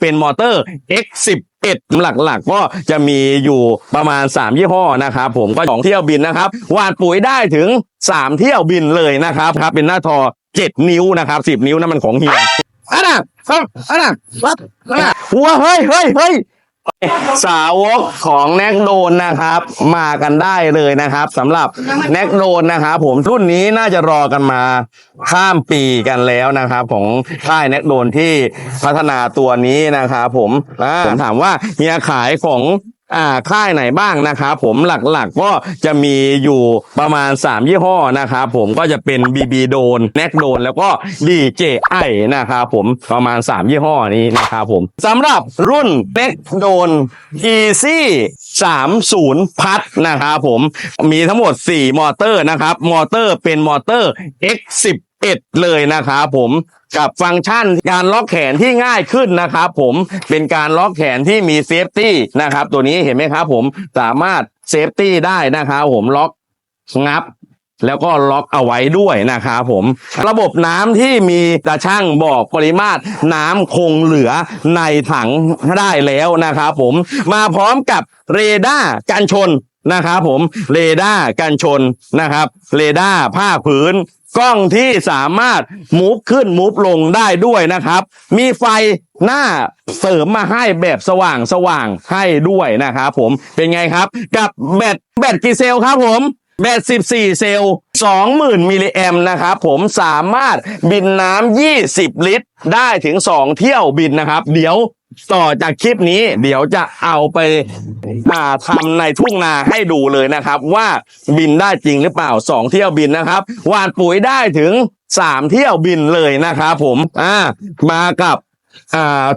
เป็นมอเตอร์ X11 หลักๆก็จะมีอยู่ประมาณ 3 ยี่ห้อนะครับผมก็สองเที่ยวบินนะครับหวานปุ๋ยได้ถึง 3 เที่ยวบินเลยนะครับครับเป็นหน้าทอ 7 นิ้วนะครับ 10 นิ้วนั่นมันของเฮียอันน่ะครับอันน่ะวัดอันน่ะหัวเฮ้ยเฮ้ยเฮ้ย สาวกของแน็กโดนนะครับ มากันได้เลยนะครับสำหรับแน็กโดนนะครับผมรุ่นนี้น่าจะรอกันมาข้ามปีกันแล้วนะครับ ของค่ายแน็กโดนที่พัฒนาตัวนี้นะครับผมอ่าผมถามว่าเฮียขายของ อ่าค่ายไหนบ้างนะครับผมหลักๆก็จะมีอยู่ประมาณ 3 ยี่ห้อนะครับผมก็จะเป็น BB โดนแน็กโดนแล้วก็ DJI นะครับผมประมาณ 3 ยี่ห้อนี้นะครับผมสำหรับรุ่นแน็กโดน Easy 30 พัดนะครับผมมีทั้งหมด 4 มอเตอร์นะครับ มอเตอร์เป็นมอเตอร์ X11 เลยนะครับผมกับฟังก์ชันการล็อกแขนที่ง่ายขึ้นนะครับผมเป็นการล็อกแขนที่มีเซฟตี้นะครับตัวนี้เห็นไหมครับผมสามารถเซฟตี้ได้นะครับผมล็อกงับแล้วก็ล็อกเอาไว้ด้วยนะครับผม ระบบน้ำที่มีตาช่างบอกปริมาตรน้ำคงเหลือในถังได้แล้วนะครับผมมาพร้อมกับเรดาร์กันชนนะครับผมเรดาร์กันชนนะครับ เรดาร์ผ้าผืน กล้องที่สามารถมูฟขึ้นมูฟลงได้ด้วยนะครับ มีไฟหน้าเสริมมาให้แบบสว่างสว่างให้ด้วยนะครับผมเป็นไงครับ กับแบตแบตกี่เซลครับผมแบต14 เซลล์ 20,000มิลลิแอมนะครับผมสามารถบินน้ำ20 ลิตร ได้ถึง 2 เที่ยวบินนะครับ เดี๋ยวต่อจากคลิปนี้เดี๋ยวจะเอาไปมาทำในทุ่งนาให้ดูเลยนะครับ ว่าบินได้จริงหรือเปล่า 2 เที่ยวบินนะครับหวานปุ๋ยได้ถึง 3 เที่ยวบินเลยนะครับผมอ่ามากับ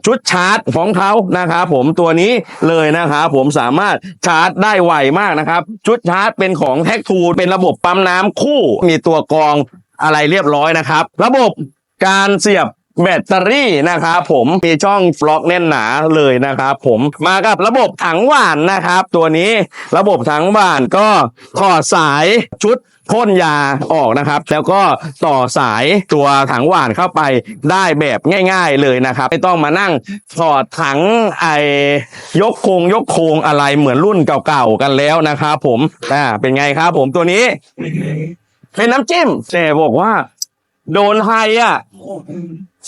ชุดชาร์จของเขานะครับผมตัวนี้เลยนะครับผมสามารถชาร์จได้ไวมากนะครับ ชุดชาร์จเป็นของแท็กทูเป็นระบบปั๊มน้ำคู่มีตัวกรองอะไรเรียบร้อยนะครับ ระบบการเสียบ แบตเตอรี่นะครับผมมีช่องฟล็อกแน่นหนาเลยนะครับผมมากับระบบถังหวานนะครับ ตัวนี้ระบบถังหวานก็ถอดสายชุดพ่นยาออกนะครับ แล้วก็ต่อสายตัวถังหวานเข้าไปได้แบบง่าย ๆเลยนะครับ ไม่ต้องมานั่งถอดถังไอยกโครงยกโครงอะไรเหมือนรุ่นเก่าๆกันแล้วนะครับผมอ่าเป็นไงครับผมตัวนี้ เป็นน้ำจิ้มแต่บอกว่า โดนไฮอะ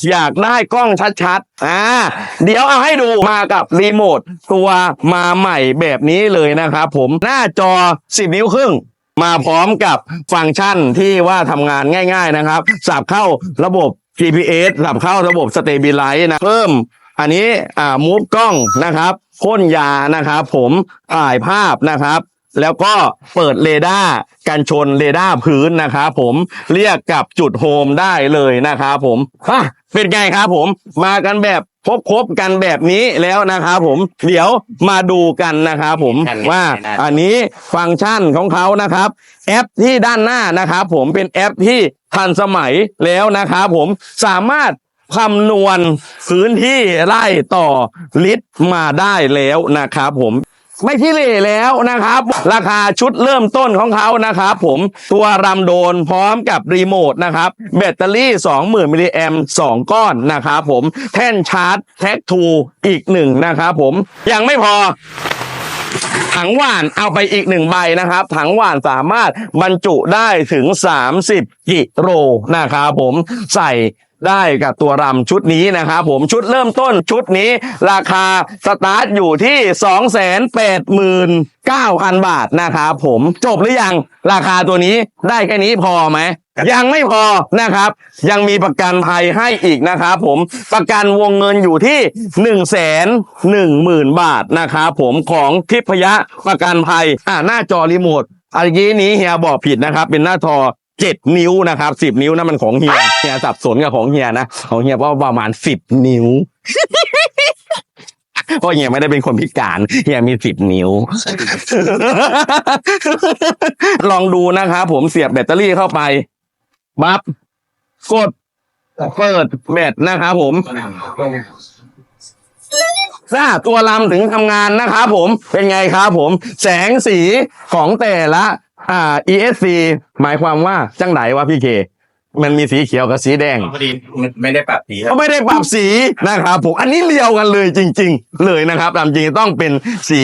อยากได้กล้องชัดๆ อ่า เดี๋ยวเอาให้ดูมากับรีโมทตัวมาใหม่แบบนี้เลยนะครับผมหน้าจอ 10 นิ้วครึ่ง มาพร้อมกับฟังก์ชันที่ว่าทำงานง่าย ๆนะครับ สับเข้าระบบ GPS สับเข้าระบบ Stabilize นะ เพิ่ม อันนี้ อ่ามูฟกล้องนะครับพ่นยานะครับผมถ่ายภาพนะครับ แล้วก็เปิดเรดาร์กันชนเรดาร์พื้นนะครับผมเรียกกับจุดโฮมได้เลยนะครับผมฮะเป็นไงครับผม มากันแบบครบครบๆกันแบบนี้แล้วนะครับผมเดี๋ยวมาดูกันนะครับผมว่าอันนี้ฟังก์ชันของเขานะครับ แอปที่ด้านหน้านะครับผมเป็นแอปที่ทันสมัยแล้วนะครับผมสามารถคำนวณพื้นที่ไร่ต่อลิตรมาได้แล้วนะครับผม ไม่ขี้เร่แล้วนะครับ ราคาชุดเริ่มต้นของเขานะครับผมตัวรำโดนพร้อมกับรีโมทนะครับ แบตเตอรี่ 20,000มิลลิแอม2ก้อนนะครับผมแท่นชาร์จแท็กทูอีกหนึ่งนะครับผมยังไม่พอถังหวานเอาไปอีกหนึ่งใบนะครับ ถังหวานสามารถบรรจุได้ถึง 30 กิโลนะครับผมใส่ ได้กับตัวรำชุดนี้นะครับผมชุดเริ่มต้นชุดนี้ ราคาสตาร์ทอยู่ที่ 289,000 บาทนะครับผมจบหรือยังราคาตัวนี้ได้แค่นี้พอไหมยังไม่พอนะครับ ยังมีประกันภัยให้อีกนะครับผมประกันวงเงินอยู่ที่1นึ่งแสนหนึ่งหมื่นบาทนะครับผมของทิพยะประกันภัยอ่าหน้าจอรีโมทอันนี้นี้เฮียบอกผิดนะครับ เป็นหน้าจอ เจ็ดนิ้วนะครับสิบนิ้วนั่นมันของเฮียเฮียสับสนกับของเฮียนะของเฮียว่าประมาณสิบนิ้วเพราะเฮียไม่ได้เป็นคนพิการเฮียมีสิบนิ้ว ลองดูนะครับผมเสียบแบตเตอรี่เข้าไปบับกดเปิดแบตนะครับผมถ้าตัวลำถึงทำงานนะครับผมเป็นไงครับผม แสงสีของแต่ละ อ่า ESC หมายความว่าจังไหนวะพี่เค มันมีสีเขียวกับสีแดง พอดีมันไม่ได้ปรับสีครัก็บไม่ได้ปรับสีนะครับผมอันนี้เรียวกันเลยจริง ๆ เลยนะครับตามจริงต้องเป็นสี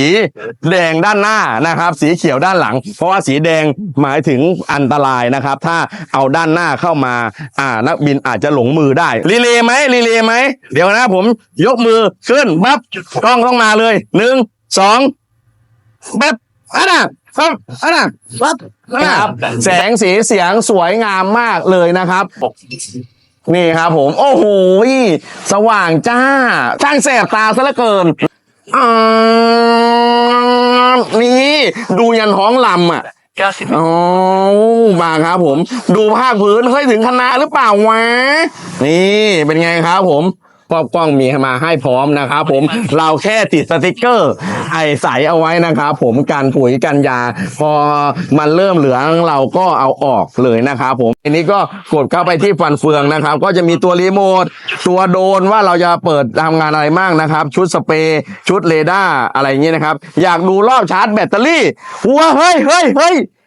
แดงด้านหน้านะครับ สีเขียวด้านหลัง เพราะว่าสีแดงหมายถึงอันตรายนะครับ ถ้าเอาด้านหน้าเข้ามา อ่านักบินอาจจะหลงมือได้รีเลย์ไหมรีเลย์ไหมเดี๋ยวนะผมยกมือขึ้นปั๊บกล้องต้องมาเลยหนึ่งสองแบบอันน่ะ ครับอันน่ะปั๊บอันน่ะแสงสีเสียงสวยงามมากเลยนะครับ นี่ครับผม โอ้โหสว่างจ้าช่างแสบตาซะเหลือเกินอ่านี่ดูยันท้องลำอะเก้าสิบอ๋อมาครับผม ดูภาคพื้นเฮ้ยถึงคณะหรือเปล่าวะ นี่เป็นไงครับผม กล้องกล้องมีมาให้พร้อมนะครับผมเราแค่ติดสติกเกอร์ ไอใสเอาไว้นะครับผมกันปุ๋ยกันยา พอมันเริ่มเหลืองเราก็เอาออกเลยนะครับผมอันนี้ก็กดเข้าไปที่ฟันเฟืองนะครับ ก็จะมีตัวรีโมทตัวโดรนว่าเราจะเปิดทำงานอะไรบ้างนะครับ ชุดสเปรย์ชุดเรดาร์อะไรอย่างนี้นะครับ อยากดูรอบชาร์จแบตเตอรี่ว้าเฮ้ยเฮ้ยเฮ้ยก็เป็นช็อป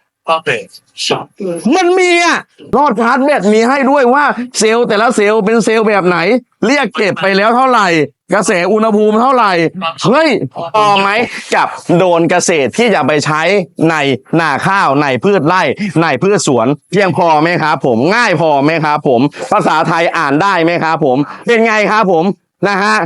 มันมีอะรอดชาร์จแบตมีให้ด้วยว่าเซลล์แต่ละเซลล์เป็นเซลล์แบบไหน เรียกเก็บไปแล้วเท่าไหร่ กระแสอุณหภูมิเท่าไหร่ เฮ้ยพอไหมกับโดรนเกษตรที่จะไปใช้ในนาข้าวในพืชไร่ในพืชสวนเพียงพอไหมครับผมง่ายพอไหมครับผม ภาษาไทยอ่านได้ไหมครับผม เป็นไงครับผม นะฮะ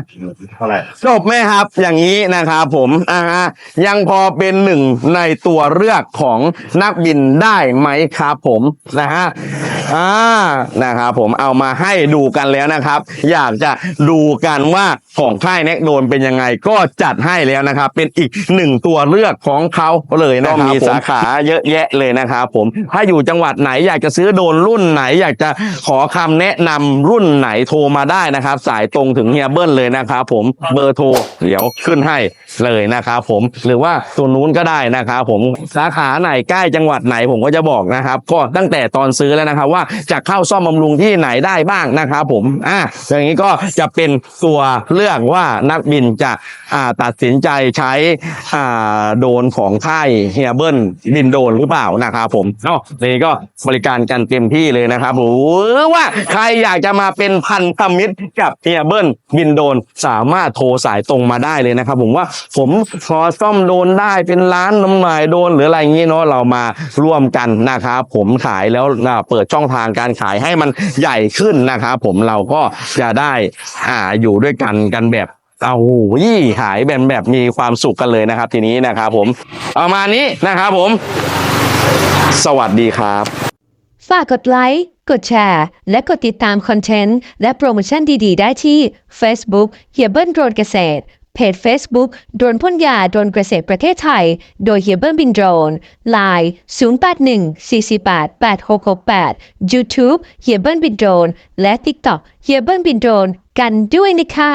เท่าไหร่จบไหมครับอย่างนี้นะครับผมอ่าฮะยังพอเป็นหนึ่งในตัวเลือกของนักบินได้ไหมครับผมนะฮะอ่านะครับผมเอามาให้ดูกันแล้วนะครับ อยากจะดูกันว่าของค่ายเน็กโดนเป็นยังไงก็จัดให้แล้วนะครับ เป็นอีกหนึ่งตัวเลือกของเขาเลยนะครับมีสาขาเยอะแยะเลยนะครับผมถ้าอยู่จังหวัดไหนอยากจะซื้อโดรนรุ่นไหน อยากจะขอคำแนะนำรุ่นไหนโทรมาได้นะครับ สายตรงถึงเฮียเบิลเลยนะครับผมเบอร์โทรเดี๋ยวขึ้นให้เลยนะครับผมหรือว่าตัวนู้นก็ได้นะครับผมสาขาไหนใกล้จังหวัดไหนผมก็จะบอกนะครับก็ตั้งแต่ตอนซื้อแล้วนะครับว่าจะเข้าซ่อมบำรุงที่ไหนได้บ้างนะครับผมอะอย่างนี้ก็จะเป็นตัวเลือกว่านักบินจะอ่าตัดสินใจใช้อ่าโดนของค่ายเฮียเบิลบินโดนหรือเปล่านะครับผมเนาะนี่ก็บริการกันเต็มที่เลยนะครับหรือว่าใครอยากจะมาเป็นพันธมิตรกับเฮียเบิลบินโดนสามารถโทรสายตรงมาได้เลยนะครับ ผมว่าผมพอซ่อมโดนได้เป็นร้านน้ำหมายโดนหรืออะไรอย่างนี้เนาะเรามาร่วมกันนะครับผมขายแล้วเปิดช่องทางการขายให้มันใหญ่ขึ้นนะครับผมเราก็จะได้อ่าอยู่ด้วยกันกันแบบเอายี่ขายแบบแบบมีความสุขกันเลยนะครับ ทีนี้นะครับผมประมาณนี้นะครับผม สวัสดีครับ ฝากกดไลค์ กดแชร์ และกดติดตามคอนเทนต์ และโปรโมชั่นดีๆ ได้ที่ Facebook เฮียเบิลโดรนเกษตร เพจ Facebook โดรนพ่นยาโดรนเกษตรประเทศไทย โดยเฮียเบิลบินโดรน Line 0814488668 YouTube เฮียเบิลบินโดรน และ TikTok เฮียเบิลบินโดรน กันด้วยนะคะ